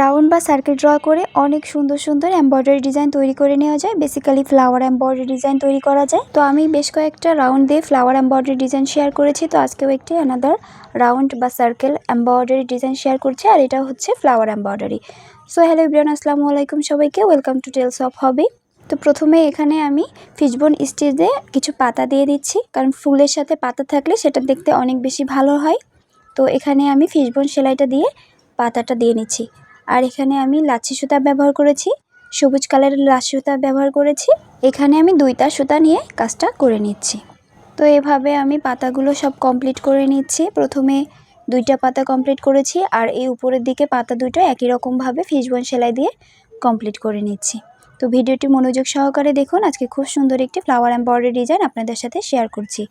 Round বা circle draw করে অনেক সুন্দর সুন্দর এমব্রয়ডারি ডিজাইন তৈরি করে নেওয়া যায়। বেসিক্যালি ফ্লাওয়ার এমব্রয়ডারি ডিজাইন তৈরি করা যায়। তো আমি বেশ কয়েকটা রাউন্ড দিয়ে ফ্লাওয়ার এমব্রয়ডারি ডিজাইন শেয়ার করেছি। তো আজকেও একটি অ্যানাদার রাউন্ড বা সার্কেল এমব্রয়ডারি ডিজাইন শেয়ার করছি। আর এটা হচ্ছে flower embroidery so hello Ibran আসসালামু আলাইকুম সবাইকে। Welcome to tales of hobby তো প্রথমে এখানে আমি ফিশবোন স্টিচে কিছু পাতা দিয়ে দিচ্ছি। কারণ ফুলের সাথে পাতা থাকলে সেটা দেখতে অনেক বেশি ভালো হয়। তো এখানে আমি ফিশবোন সেলাইটা দিয়ে পাতাটা দিয়ে নিচ্ছি। আর এখানে আমি লাচ্ছি সুতা ব্যবহার করেছি, সবুজ কালারের লাচ্ছি সুতা ব্যবহার করেছি। এখানে আমি দুইটা সুতা নিয়ে কাজটা করে নিচ্ছি। তো এভাবে আমি পাতাগুলো সব কমপ্লিট করে নিচ্ছি। প্রথমে দুইটা পাতা কমপ্লিট করেছি আর এই উপরের দিকে পাতা দুইটা একই রকমভাবে ফিশবোন সেলাই দিয়ে কমপ্লিট করে নিচ্ছি। তো ভিডিওটি মনোযোগ সহকারে দেখুন। আজকে খুব সুন্দর একটি ফ্লাওয়ার এম্বয়ডারি ডিজাইন আপনাদের সাথে শেয়ার করছি।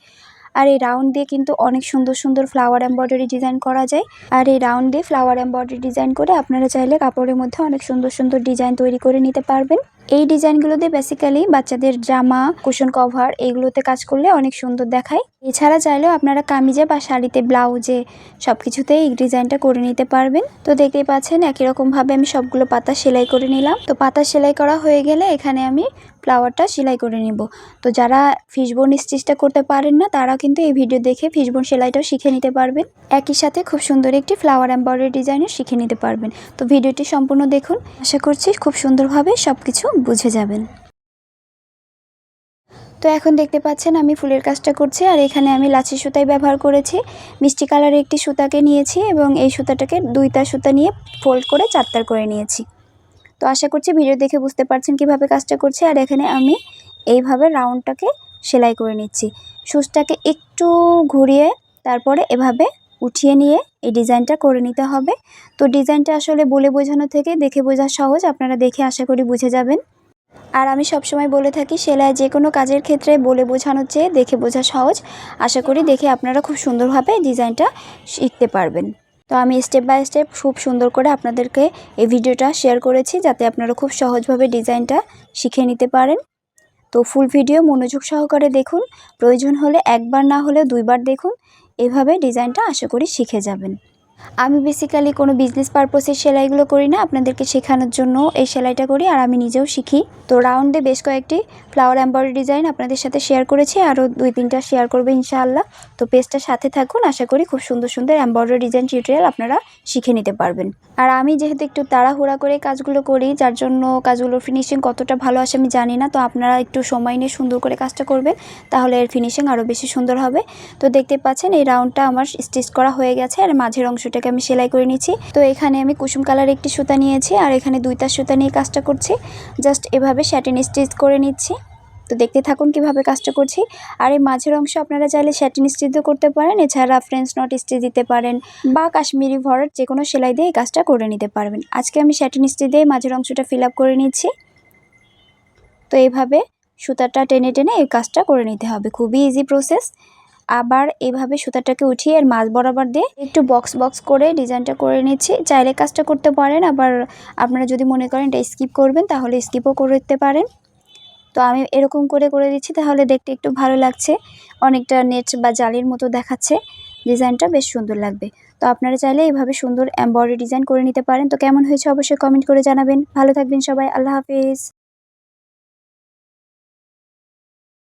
আর এই রাউন্ড দিয়ে কিন্তু অনেক সুন্দর সুন্দর ফ্লাওয়ার এম্বয়ডারি ডিজাইন করা যায়। আর এই রাউন্ড দিয়ে ফ্লাওয়ার এম্বয়ডারি ডিজাইন করে আপনারা চাইলে কাপড়ের মধ্যে অনেক সুন্দর সুন্দর ডিজাইন তৈরি করে নিতে পারবেন। এই ডিজাইনগুলো দিয়ে বেসিক্যালি বাচ্চাদের জামা কুশন কভার এইগুলোতে কাজ করলে অনেক সুন্দর দেখায়। এছাড়া চাইলেও আপনারা কামিজে বা শাড়িতে ব্লাউজে সব কিছুতেই এই ডিজাইনটা করে নিতে পারবেন। তো দেখতেই পাচ্ছেন একই রকমভাবে আমি সবগুলো পাতা সেলাই করে নিলাম। তো পাতা সেলাই করা হয়ে গেলে এখানে আমি ফ্লাওয়ারটা সেলাই করে নিব। তো যারা ফিশবোন স্টিচটা করতে পারেন না তারা কিন্তু এই ভিডিও দেখে ফিশবোন সেলাইটাও শিখে নিতে পারবেন। একই সাথে খুব সুন্দর একটি ফ্লাওয়ার এম্বয়ডারি ডিজাইনও শিখে নিতে পারবেন। তো ভিডিওটি সম্পূর্ণ দেখুন। আশা করছি খুব সুন্দরভাবে সব কিছু বুঝে যাবেন। তো এখন দেখতে পাচ্ছেন আমি ফুলের কাজটা করছি আর এখানে আমি লাচি সুতাই ব্যবহার করেছি। মিষ্টি কালারের একটি সুতাকে নিয়েছি এবং এই সুতাটাকে দুইটা সুতা নিয়ে ফোল্ড করে চারতার করে নিয়েছি। তো আশা করছি ভিডিও দেখে বুঝতে পারছেন কীভাবে কাজটা করছি আর এখানে আমি এইভাবে রাউন্ডটাকে সেলাই করে নিচ্ছি। সুচটাকে একটু ঘুরিয়ে তারপরে এভাবে উঠিয়ে নিয়ে এই ডিজাইনটা করে নিতে হবে। তো ডিজাইনটা আসলে বলে বোঝানো থেকে দেখে বোঝা সহজ। আপনারা দেখে আশা করি বুঝে যাবেন। আর আমি সবসময় বলে থাকি, সেলাই যে কোনো কাজের ক্ষেত্রে বলে বোঝানোর চেয়ে দেখে বোঝা সহজ। আশা করি দেখে আপনারা খুব সুন্দরভাবে ডিজাইনটা শিখতে পারবেন। তো আমি স্টেপ বাই স্টেপ খুব সুন্দর করে আপনাদেরকে এই ভিডিওটা শেয়ার করেছি, যাতে আপনারা খুব সহজভাবে ডিজাইনটা শিখে নিতে পারেন। তো ফুল ভিডিও মনোযোগ সহকারে দেখুন। প্রয়োজন হলে একবার, না হলে দুইবার দেখুন। এভাবে ডিজাইনটা আশা করি শিখে যাবেন। আমি বেসিক্যালি কোনো বিজনেস পারপোসের সেলাইগুলো করি না, আপনাদেরকে শেখানোর জন্য এই সেলাইটা করি আর আমি নিজেও শিখি। তো রাউন্ডে বেশ কয়েকটি ফ্লাওয়ার এম্বয়ডারি ডিজাইন আপনাদের সাথে শেয়ার করেছি, আরও দুই তিনটা শেয়ার করব ইনশাআল্লাহ। তো পেজটার সাথে থাকুন, আশা করি খুব সুন্দর সুন্দর এম্বয়ডারি ডিজাইন টিউটোরিয়াল আপনারা শিখে নিতে পারবেন। আর আমি যেহেতু একটু তাড়াহুড়া করে কাজগুলো করি, যার জন্য কাজগুলোর ফিনিশিং কতটা ভালো আসে আমি জানি না, তো আপনারা একটু সময় নিয়ে সুন্দর করে কাজটা করবেন, তাহলে এর ফিনিশিং আরও বেশি সুন্দর হবে। তো দেখতে পাচ্ছেন এই রাউন্ডটা আমার স্টিচ করা হয়ে গেছে, আর মাঝের অংশটাকে আমি সেলাই করে নিচ্ছি। তো এখানে আমি কুসুম কালার একটি সুতা নিয়েছি আর এখানে দুইটা সুতা নিয়ে কাজটা করছি। জাস্ট এভাবে শ্যাটিন স্টিচ করে নিচ্ছি। তো দেখতে থাকুন কীভাবে কাজটা করছি। আর এই মাঝের অংশ আপনারা চাইলে শ্যাটিন স্টিচও করতে পারেন। এছাড়া ফ্রেঞ্চ নট স্টিচ দিতে পারেন বা কাশ্মীরি ভরাট যে কোনো সেলাই দিয়ে এই কাজটা করে নিতে পারবেন। আজকে আমি শ্যাটিন স্টিচ দিয়ে মাঝের অংশটা ফিল করে নিচ্ছি। তো এইভাবে সুতাটা টেনে টেনে এই কাজটা করে নিতে হবে। খুবই ইজি প্রসেস আবার এভাবে সুতাটাকে উঠিয়ে এর মাছ বরাবর দিয়ে একটু বক্স বক্স করে ডিজাইনটা করে নিচ্ছি। চাইলে কাজটা করতে পারেন, আবার আপনারা যদি মনে করেন এটা স্কিপ করবেন, তাহলে স্কিপও করতে পারেন। তো আমি এরকম করে করে দিচ্ছি, তাহলে দেখতে একটু ভালো লাগছে। অনেকটা নেট বা জালির মতো দেখাচ্ছে। ডিজাইনটা বেশ সুন্দর লাগবে। তো আপনারা চাইলে এইভাবে সুন্দর এম্বয়ডারি ডিজাইন করে নিতে পারেন। তো কেমন হয়েছে অবশ্যই কমেন্ট করে জানাবেন। ভালো থাকবেন সবাই, আল্লাহ হাফিজ।